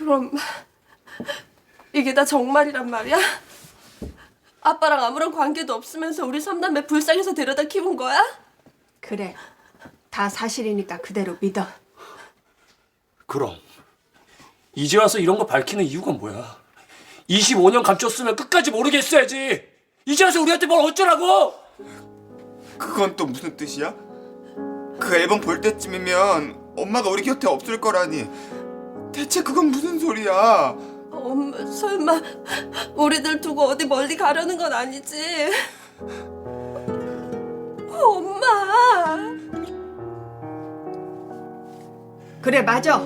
그럼 이게 다 정말이란 말이야? 아빠랑 아무런 관계도 없으면서 우리 삼남매 불쌍해서 데려다 키운 거야? 그래. 다 사실이니까 그대로 믿어. 그럼 이제 와서 이런 거 밝히는 이유가 뭐야? 25년 감췄으면 끝까지 모르겠어야지. 이제 와서 우리한테 뭘 어쩌라고? 그건 또 무슨 뜻이야? 그 앨범 볼 때쯤이면 엄마가 우리 곁에 없을 거라니. 대체 그건 무슨 소리야? 엄마 설마 우리들 두고 어디 멀리 가려는 건 아니지? 엄마 그래 맞아.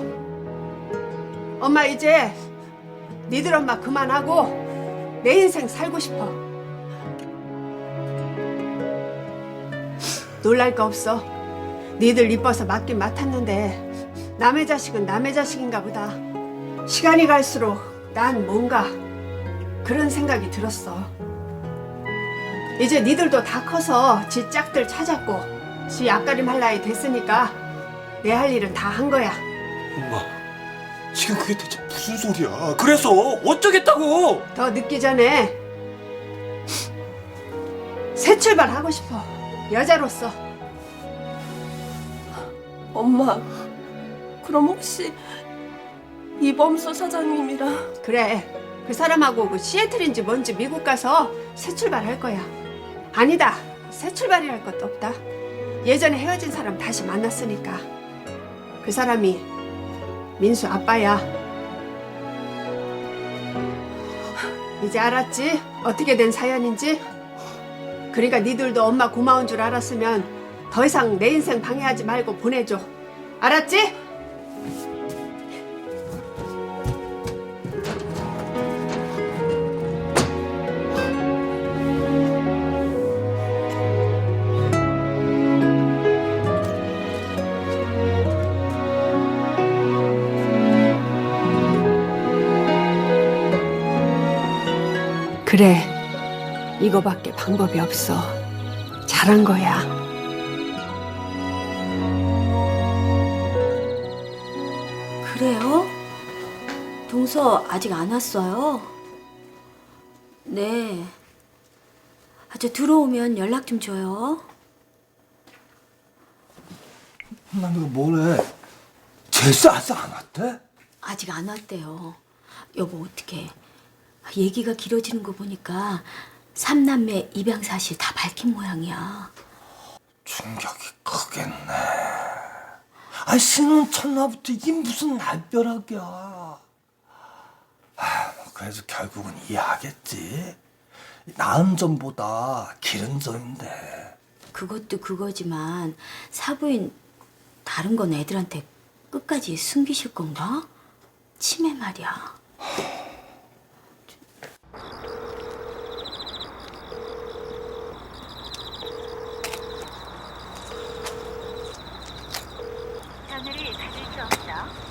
엄마 이제 니들 엄마 그만하고 내 인생 살고 싶어. 놀랄 거 없어. 니들 이뻐서 맡긴 맡았는데 남의 자식은 남의 자식인가 보다. 시간이 갈수록 난 뭔가 그런 생각이 들었어. 이제 니들도 다 커서 지 짝들 찾았고 지 앞가림 할 나이 됐으니까 내 할 일은 다 한 거야. 엄마, 지금 그게 대체 무슨 소리야? 그래서 어쩌겠다고? 더 늦기 전에 새 출발 하고 싶어. 여자로서. 엄마 그럼 혹시 이범수 사장님이랑 그래. 그 사람하고 그 시애틀인지 뭔지 미국 가서 새 출발 할 거야. 아니다. 새 출발이랄 것도 없다. 예전에 헤어진 사람 다시 만났으니까. 그 사람이 민수 아빠야. 이제 알았지? 어떻게 된 사연인지? 그러니까 니들도 엄마 고마운 줄 알았으면 더 이상 내 인생 방해하지 말고 보내줘. 알았지? 그래. 이거밖에 방법이 없어. 잘한 거야. 그래요? 동서 아직 안 왔어요? 네. 아, 저 들어오면 연락 좀 줘요. 나 너가 뭐래? 제스 아직 안 왔대? 아직 안 왔대요. 여보 어떻게? 얘기가 길어지는 거 보니까 삼남매 입양 사실 다 밝힌 모양이야. 충격이 크겠네. 아 신혼 첫날부터 이게 무슨 날벼락이야. 아, 그래도 결국은 이해하겠지. 나은 점보다 길은 점인데. 그것도 그거지만 사부인 다른 건 애들한테 끝까지 숨기실 건가? 치매 말이야. 전화를 받을 수 없어.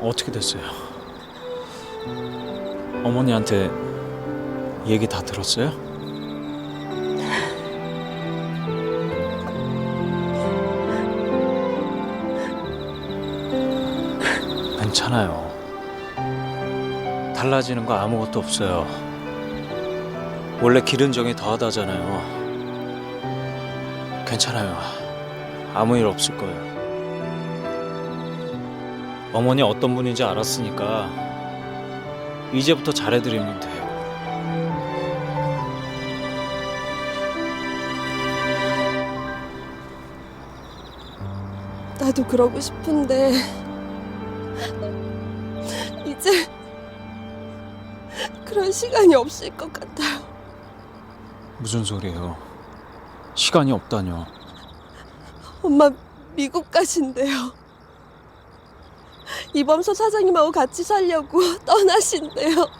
어떻게 됐어요? 어머니한테 얘기 다 들었어요? 괜찮아요. 달라지는 거 아무것도 없어요. 원래 기른 정이 더하다잖아요. 괜찮아요. 아무 일 없을 거예요. 어머니 어떤 분인지 알았으니까 이제부터 잘해드리면 돼요. 나도 그러고 싶은데 이제 그런 시간이 없을 것 같아요. 무슨 소리예요? 시간이 없다뇨. 엄마 미국 가신대요. 이범서 사장님하고 같이 살려고 떠나신대요.